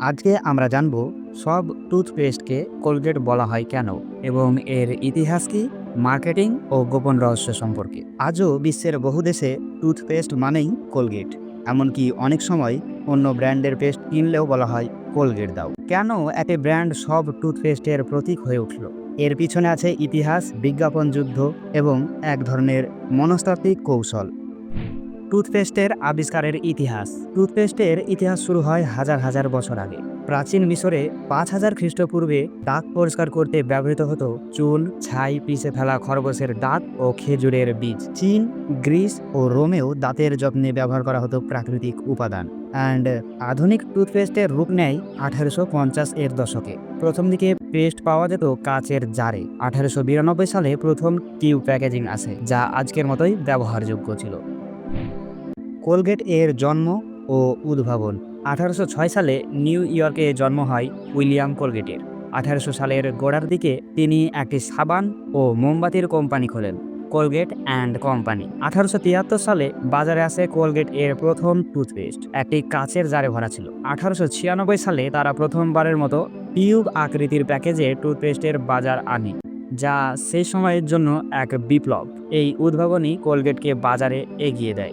আজকে আমরা জানব সব টুথপেস্টকে কোলগেট বলা হয় কেন এবং এর ইতিহাস কি, মার্কেটিং ও গোপন রহস্য সম্পর্কে। আজও বিশ্বের বহু দেশে টুথপেস্ট মানেই কোলগেট, এমনকি অনেক সময় অন্য ব্র্যান্ডের পেস্ট কিনলেও বলা হয় কোলগেট দাও। কেন একটি ব্র্যান্ড সব টুথপেস্টের প্রতীক হয়ে উঠল? এর পিছনে আছে ইতিহাস, বিজ্ঞাপন যুদ্ধ এবং এক ধরনের মনস্তাত্ত্বিক কৌশল। টুথপেস্টের আবিষ্কারের ইতিহাস। টুথপেস্টের ইতিহাস শুরু হয় হাজার হাজার বছর আগে। প্রাচীন মিশরে পাঁচ হাজার খ্রিস্টপূর্বে দাঁত পরিষ্কার করতে ব্যবহৃত হতো চুল, ছাই পিষে ফেলা খরগোশের দাঁত ও খেজুরের বীজ। চীন, গ্রিস ও রোমেও দাঁতের যত্নে ব্যবহার করা হতো প্রাকৃতিক উপাদান। অ্যান্ড আধুনিক টুথপেস্টের রূপ নেয় আঠারোশো পঞ্চাশ এর দশকে। প্রথম দিকে পেস্ট পাওয়া যেত কাচের জারে। আঠারোশো বিরানব্বই সালে প্রথম টিউব প্যাকেজিং আসে যা আজকের মতোই ব্যবহারযোগ্য ছিল। কোলগেট এর জন্ম ও উদ্ভাবন। আঠারোশো ছয় সালে নিউ ইয়র্কে জন্ম হয় উইলিয়াম কোলগেটের। আঠারোশো সালের গোড়ার দিকে তিনি একটি সাবান ও মোমবাতির কোম্পানি খোলেন, কোলগেট অ্যান্ড কোম্পানি। আঠারোশো তিয়াত্তর সালে বাজারে আসে কোলগেট এর প্রথম টুথপেস্ট, একটি কাচের জারে ভরা ছিল। আঠারোশো ছিয়ানব্বই সালে তারা প্রথমবারের মতো টিউব আকৃতির প্যাকেজে টুথপেস্টের বাজার আনে। যা সেই সময়ের জন্য এক বিপ্লব। এই উদ্ভাবনী কোলগেটকে বাজারে এগিয়ে দেয়।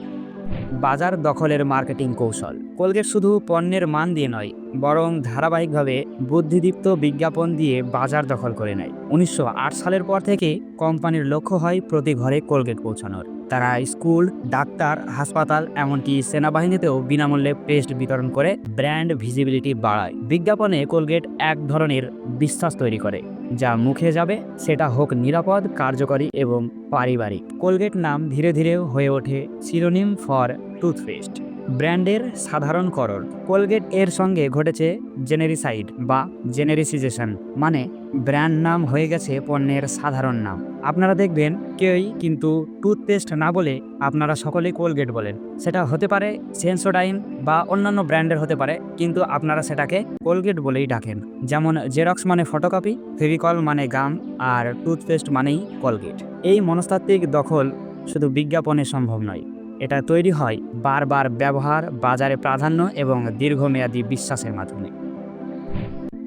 বাজার দখলের মার্কেটিং কৌশল। কোলগেট শুধু পণ্যের মান দিয়ে নয় বরং ধারাবাহিকভাবে বুদ্ধিদীপ্ত বিজ্ঞাপন দিয়ে বাজার দখল করে নেয়। উনিশশো আট সালের পর থেকে কোম্পানির লক্ষ্য হয় প্রতি ঘরে কোলগেট পৌঁছানোর। তারা স্কুল, ডাক্তার, হাসপাতাল, এমনকি সেনাবাহিনীতেও বিনামূল্যে পেস্ট বিতরণ করে ব্র্যান্ড ভিজিবিলিটি বাড়ায়। বিজ্ঞাপনে কোলগেট এক ধরনের বিশ্বাস তৈরি করে, যা মুখে যাবে, সেটা হোক নিরাপদ, কার্যকরী এবং পারিবারিক। কোলগেট নাম ধীরে ধীরে হয়ে ওঠে সিরোনিম ফর টুথপেস্ট। ব্র্যান্ডের সাধারণকরণ কোলগেট এর সঙ্গে ঘটেছে জেনেরিসাইড বা জেনেরিসিজেশন মানে ব্র্যান্ড নাম হয়ে গেছে পণ্যের সাধারণ নাম। আপনারা দেখবেন কেউই কিন্তু টুথপেস্ট না বলে আপনারা সকলেই কোলগেট বলেন। সেটা হতে পারে সেন্সোডাইন বা অন্যান্য ব্র্যান্ডের হতে পারে, কিন্তু আপনারা সেটাকে কোলগেট বলেই ডাকেন। যেমন জেরক্স মানে ফটোকপি, ফেভিকল মানে গাম, আর টুথপেস্ট মানেই কোলগেট। এই মনস্তাত্ত্বিক দখল শুধু বিজ্ঞাপনে সম্ভব নয়, এটা তৈরি হয় বারবার ব্যবহার, বাজারে প্রাধান্য এবং দীর্ঘমেয়াদী বিশ্বাসের মাধ্যমে।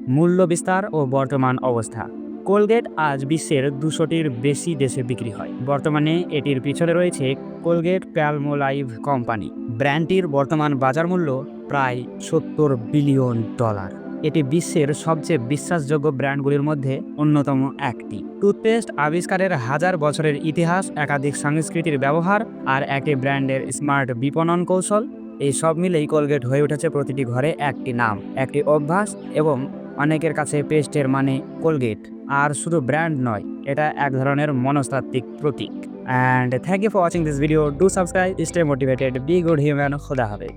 মূল্য বিস্তার ও বর্তমান অবস্থা। কোলগেট আজ বিশ্বের দুশোটির বেশি দেশে বিক্রি হয়। বর্তমানে এটির পিছনে রয়েছে কোলগেট প্যালমোলাইভ কোম্পানি। ব্র্যান্ডটির বর্তমান বাজার মূল্য প্রায় সত্তর বিলিয়ন ডলার। এটি বিশ্বের সবচেয়ে বিশ্বাসযোগ্য ব্র্যান্ডগুলির মধ্যে অন্যতম একটি। টুথপেস্ট আবিষ্কারের হাজার বছরের ইতিহাস, একাধিক সংস্কৃতির ব্যবহার আর একটি ব্র্যান্ডের স্মার্ট বিপণন কৌশল, এই সব মিলেই কোলগেট হয়ে উঠেছে প্রতিটি ঘরে একটি নাম, একটি অভ্যাস এবং অনেকের কাছে পেস্টের মানে কোলগেট। আর শুধু ব্র্যান্ড নয়, এটা এক ধরনের মনস্তাত্ত্বিক প্রতীক। And thank you for watching this video. Do subscribe, stay motivated, be good human, খোদা হবে